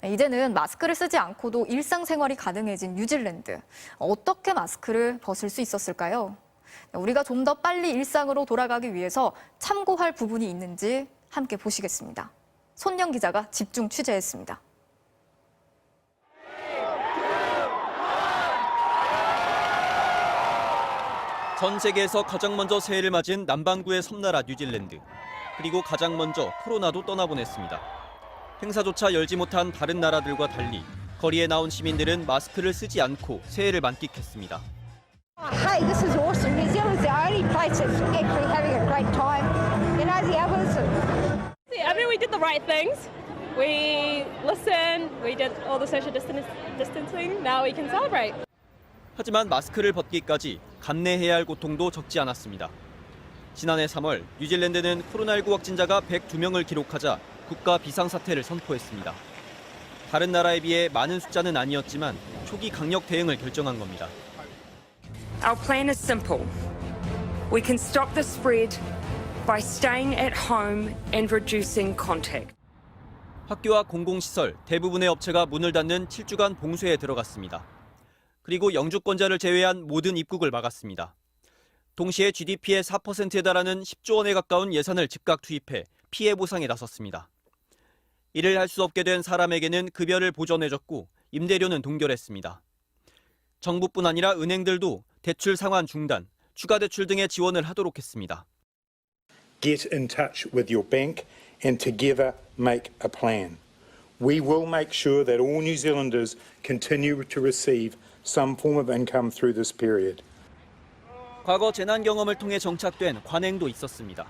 네, 이제는 마스크를 쓰지 않고도 일상생활이 가능해진 뉴질랜드. 어떻게 마스크를 벗을 수 있었을까요? 네, 우리가 좀 더 빨리 일상으로 돌아가기 위해서 참고할 부분이 있는지 함께 보시겠습니다. 손영 기자가 집중 취재했습니다. 전 세계에서 가장 먼저 새해를 맞은 남반구의 섬나라 뉴질랜드. 그리고 가장 먼저 코로나도 떠나보냈습니다. 행사조차 열지 못한 다른 나라들과 달리 거리에 나온 시민들은 마스크를 쓰지 않고 새해를 만끽했습니다. Hey, this is awesome. New Zealand's the only place that's actually having a great time. You know, the others are I mean, we did the right things. We listened, we did all the social distan- distancing. Now we can celebrate. 하지만 마스크를 벗기까지 감내해야 할 고통도 적지 않았습니다. 지난해 3월 뉴질랜드는 코로나19 확진자가 102명을 기록하자 국가 비상사태를 선포했습니다. 다른 나라에 비해 많은 숫자는 아니었지만 초기 강력 대응을 결정한 겁니다. Our plan is simple. We can stop the spread by staying at home and reducing contact. 학교와 공공시설 대부분의 업체가 문을 닫는 7주간 봉쇄에 들어갔습니다. 그리고 영주권자를 제외한 모든 입국을 막았습니다. 동시에 GDP의 4%에 달하는 10조 원에 가까운 예산을 즉각 투입해 피해 보상에 나섰습니다. 일을 할 수 없게 된 사람에게는 급여를 보전해줬고 임대료는 동결했습니다. 정부뿐 아니라 은행들도 대출 상환 중단, 추가 대출 등의 지원을 하도록 했습니다. get in touch with your bank and together make a plan. We will make sure that all New Zealanders continue to receive some form of income through this period. 과거 재난 경험을 통해 정착된 관행도 있었습니다.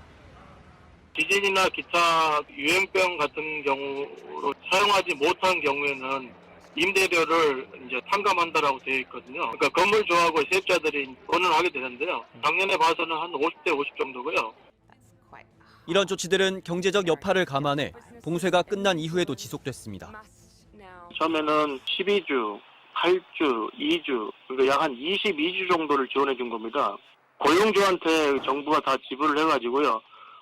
지진이나 기타 유행병 같은 경우로 사용하지 못한 경우에는 임대료를 이제 탕감한다라고 되어 있거든요. 그러니까 건물 조합의 세입자들이 돈을 하게 되는데요. 작년에 봐서는 한 50대 50 정도고요. 이런 조치들은 경제적 여파를 감안해 봉쇄가 끝난 이후에도 지속됐습니다. 처음에는 12주, 8주, 2주, 그러니까 약 한 22주 정도를 지원해 준 겁니다. 고용주한테 정부가 다 지불을 해가지고요.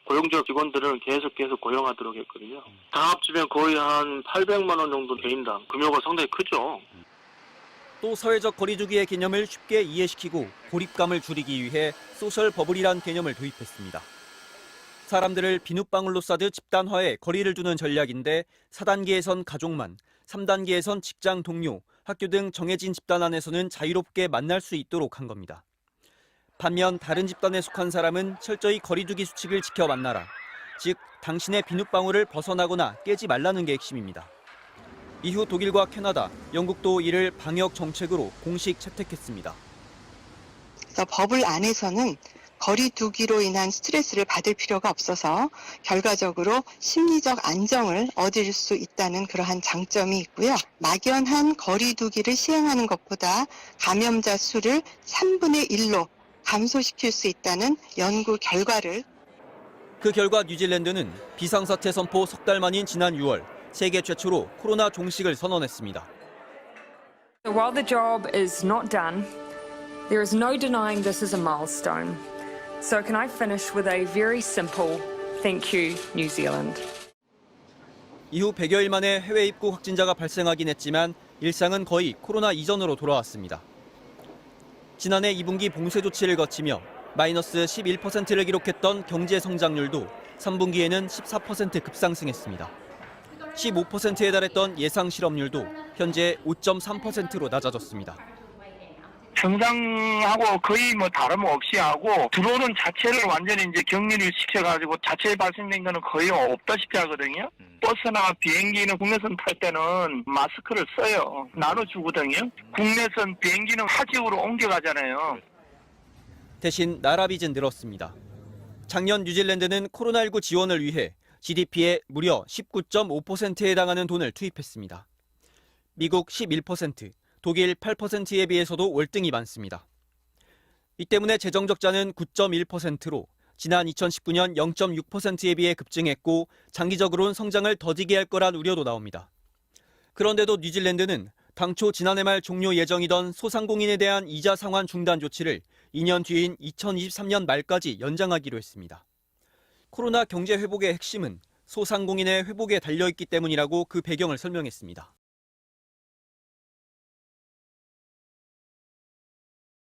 고용주 직원들을 계속 계속 고용하도록 했거든요. 다 합치면 거의 한 800만 원 정도 개인당 금요가 상당히 크죠. 또 사회적 거리두기의 개념을 쉽게 이해시키고 고립감을 줄이기 위해 소셜 버블이란 개념을 도입했습니다. 사람들을 비눗방울로 싸듯 집단화해 거리를 두는 전략인데 4단계에선 가족만, 3단계에선 직장 동료, 학교 등 정해진 집단 안에서는 자유롭게 만날 수 있도록 한 겁니다. 반면 다른 집단에 속한 사람은 철저히 거리두기 수칙을 지켜 만나라. 즉, 당신의 비눗방울을 벗어나거나 깨지 말라는 게 핵심입니다. 이후 독일과 캐나다, 영국도 이를 방역 정책으로 공식 채택했습니다. 버블 안에서는 거리 두기로 인한 스트레스를 받을 필요가 없어서 결과적으로 심리적 안정을 얻을 수 있다는 그러한 장점이 있고요. 막연한 거리 두기를 시행하는 것보다 감염자 수를 3분의 1로 감소시킬 수 있다는 연구 결과를 그 결과 뉴질랜드는 비상사태 선포 석 달 만인 지난 6월 세계 최초로 코로나 종식을 선언했습니다. So while the job is not done, there is no denying this is a milestone. So can I finish with a very simple thank you, New Zealand? 이후 100여일 만에 해외 입국 확진자가 발생하긴 했지만 일상은 거의 코로나 이전으로 돌아왔습니다. 지난해 2분기 봉쇄 조치를 거치며 마이너스 11%를 기록했던 경제 성장률도 3분기에는 14% 급상승했습니다. 15%에 달했던 예상 실업률도 현재 5.3%로 낮아졌습니다. 성장하고 거의 뭐 다름없이 하고 들어오는 자체를 완전히 이제 격리를 시켜가지고 자체에 발생된 거는 거의 없다시피 하거든요. 버스나 비행기는 국내선 탈 때는 마스크를 써요. 나눠주거든요. 국내선 비행기는 하지으로 옮겨가잖아요. 대신 나라 빚은 늘었습니다. 작년 뉴질랜드는 코로나19 지원을 위해 GDP의 무려 19.5%에 해당하는 돈을 투입했습니다. 미국 11%, 독일 8%에 비해서도 월등히 많습니다. 이 때문에 재정 적자는 9.1%로 지난 2019년 0.6%에 비해 급증했고 장기적으로는 성장을 더디게 할 거란 우려도 나옵니다. 그런데도 뉴질랜드는 당초 지난해 말 종료 예정이던 소상공인에 대한 이자 상환 중단 조치를 2년 뒤인 2023년 말까지 연장하기로 했습니다. 코로나 경제 회복의 핵심은 소상공인의 회복에 달려있기 때문이라고 그 배경을 설명했습니다.